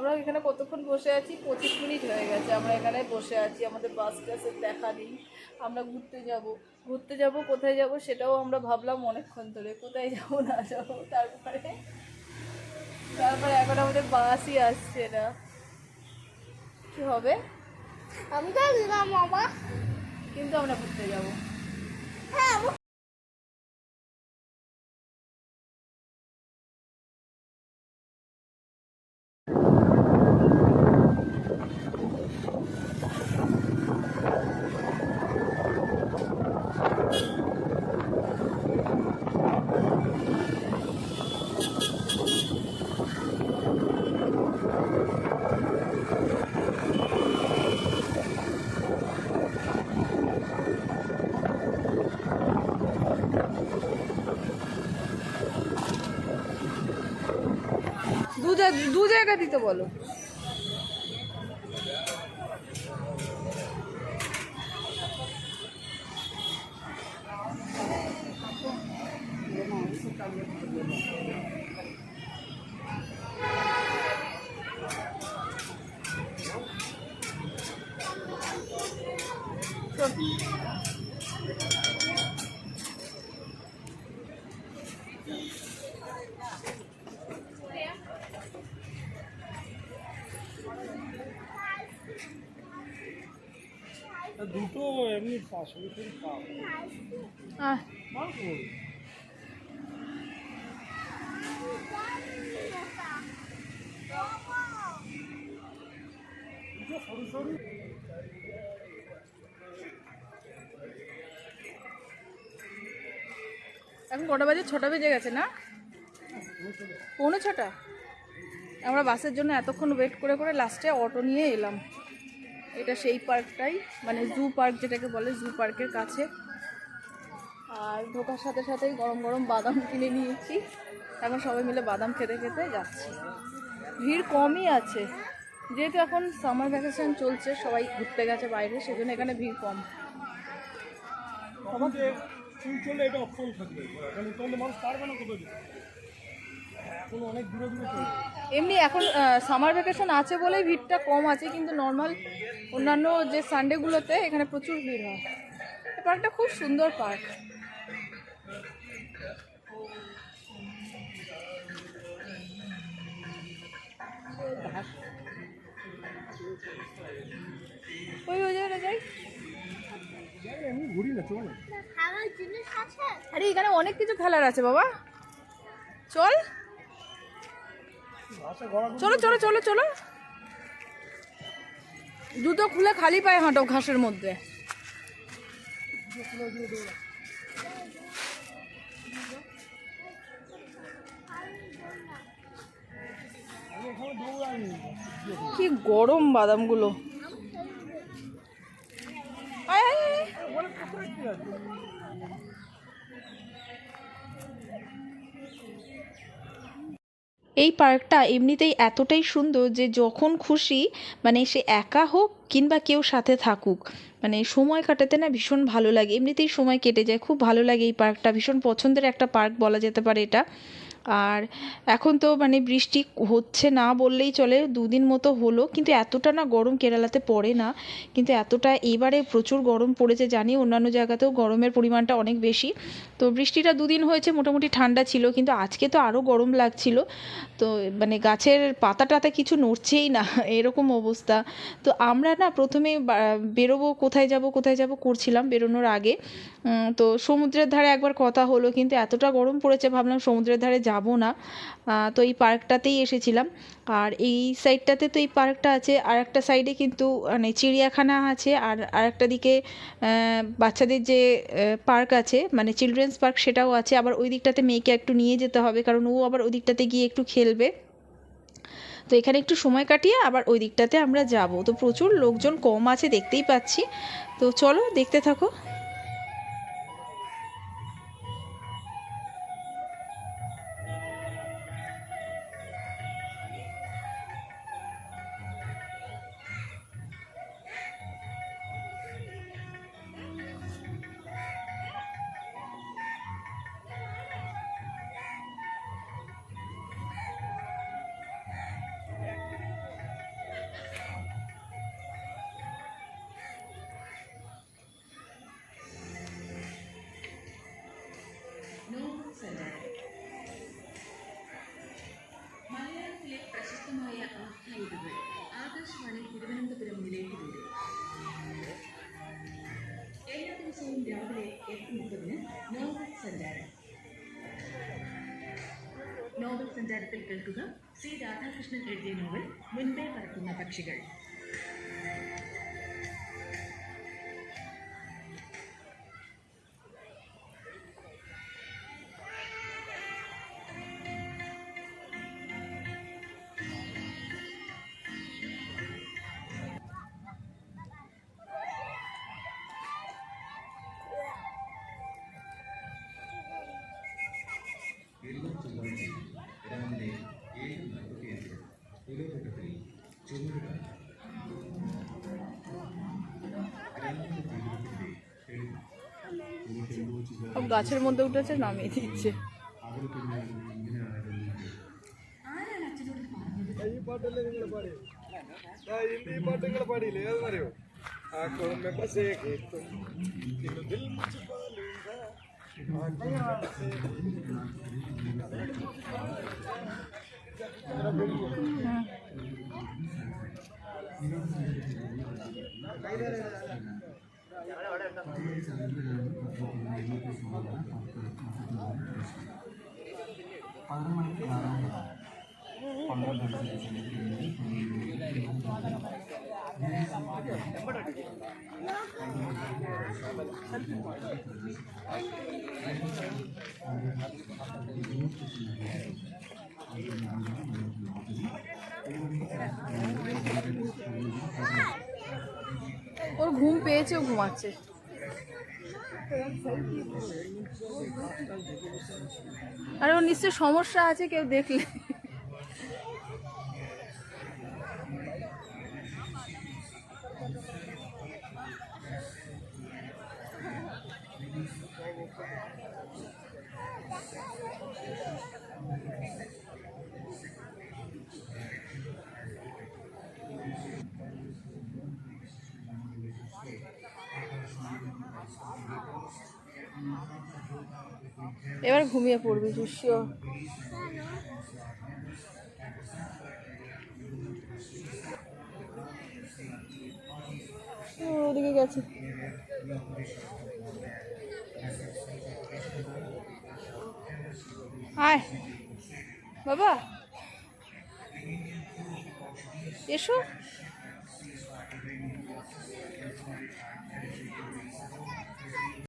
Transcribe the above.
আমরা এখানে কতক্ষণ বসে আছি? পঁচিশ মিনিট হয়ে গেছে। আমরা এখানে বসে আছি। আমাদের বাস টাসের দেখা নেই। আমরা ঘুরতে যাব। ঘুরতে যাব কোথায় যাব সেটাও আমরা ভাবলাম অনেকক্ষণ ধরে। কোথায় যাব না যাব তারপরে তারপরে এখন আমাদের বাসই আসছে না। কি হবে? আমি তো বাবা কিন্তু আমরা ঘুরতে যাব। হ্যাঁ আমি- দু জায়গা দিতে বলো চল। দুটো এমনি পাঁচশো সরু সরু। এখন কটা বাজে? ছটা বেজে গেছে না? পৌনে ছটা? আমরা বাসের জন্য এতক্ষণ ওয়েট করে করে লাস্টে অটো নিয়ে এলাম। এটা সেই পার্কটাই মানে জু পার্ক যেটাকে বলে, জু পার্কের কাছে। আর ঢোকার সাথে সাথেই গরম গরম বাদাম কিনে নিয়েছি। এখন সবাই মিলে বাদাম খেতে খেতে যাচ্ছি। ভিড় কমই আছে। যেহেতু এখন সামার ভ্যাকেশন চলছে, সবাই ঘুরতে গেছে বাইরে, সেজন্য এখানে ভিড় কম। চলে এটা অপশন থাকবে। মানুষ পারবে না যেতে। এখন অনেক দূরে দূরে চলে এমনি এখন সামার ভ্যাকেশন আছে বলেই ভিড়টা কম আছে, কিন্তু নর্মাল অন্যান্য যে সানডেগুলোতে এখানে প্রচুর ভিড় হয়। পার্কটা খুব সুন্দর পার্ক ওই যাই। আরে এখানে অনেক কিছু খেলার আছে বাবা। চল। চলো চলো চলো চলো। জুতো খুলে খালি পায়ে হাঁটো ঘাসের মধ্যে। কি গরম বাদামগুলো। আয়, আয়, এই পার্কটা এমনিতেই এতটাই সুন্দর যে যখন খুশি মানে সে একা হোক কিংবা কেউ সাথে থাকুক মানে সময় কাটাতে না ভীষণ ভালো লাগে। এমনিতেই সময় কেটে যায়। খুব ভালো লাগে এই পার্কটা। ভীষণ পছন্দের একটা পার্ক বলা যেতে পারে এটা। আর এখন তো মানে বৃষ্টি হচ্ছে না বললেই চলে, দুদিন মতো হলো, কিন্তু এতটা না গরম কেরালাতে পড়ে না। কিন্তু এতটা এবারে প্রচুর গরম পড়েছে জানি, অন্যান্য জায়গাতেও গরমের পরিমাণটা অনেক বেশি। তো বৃষ্টিটা দুদিন হয়েছে, মোটামুটি ঠান্ডা ছিল, কিন্তু আজকে তো আরও গরম লাগছিল। তো মানে গাছের পাতা টাতা কিছু নড়ছেই না, এরকম অবস্থা। তো আমরা না প্রথমে বেরোবো, কোথায় যাব কোথায় যাব করছিলাম বেরোনোর আগে। তো সমুদ্রের ধারে একবার কথা হলো, কিন্তু এতটা গরম পড়েছে, ভাবলাম সমুদ্রের ধারে যাব না। তো এই পার্কটাতেই এসেছিলাম। আর এই সাইডটাতে তো এই পার্কটা আছে, আর একটা সাইডে কিন্তু মানে চিড়িয়াখানা আছে, আর আর একটা দিকে বাচ্চাদের যে পার্ক আছে মানে চিলড্রেন্স পার্ক সেটাও আছে। আবার ওই দিকটাতে মেয়েকে একটু নিয়ে যেতে হবে, কারণ ও আবার ওই দিকটাতে গিয়ে একটু খেলবে। তো এখানে একটু সময় কাটিয়ে আবার ওই দিকটাতে আমরা যাব। তো প্রচুর লোকজন কম আছে, দেখতেই পাচ্ছি। তো চলো, দেখতে থাকো। സഞ്ചാരത്തിൽ കേൾക്കുക. സി രാധാകൃഷ്ണൻ എഴുതിയ നോവൽ മുൻപേ പറക്കുന്ന പക്ഷികൾ. গাছের মধ্যে উঠেছে নামিয়ে দিচ্ছে പതിനൊന്ന് ওর ঘুম পেয়েছে ও ঘুমাচ্ছে। আরে ওর নিশ্চয় সমস্যা আছে কেউ দেখলে। এবার ঘুমিয়ে পড়বি শিষ্য ওদিকে গেছে। আয় বাবা। এসো।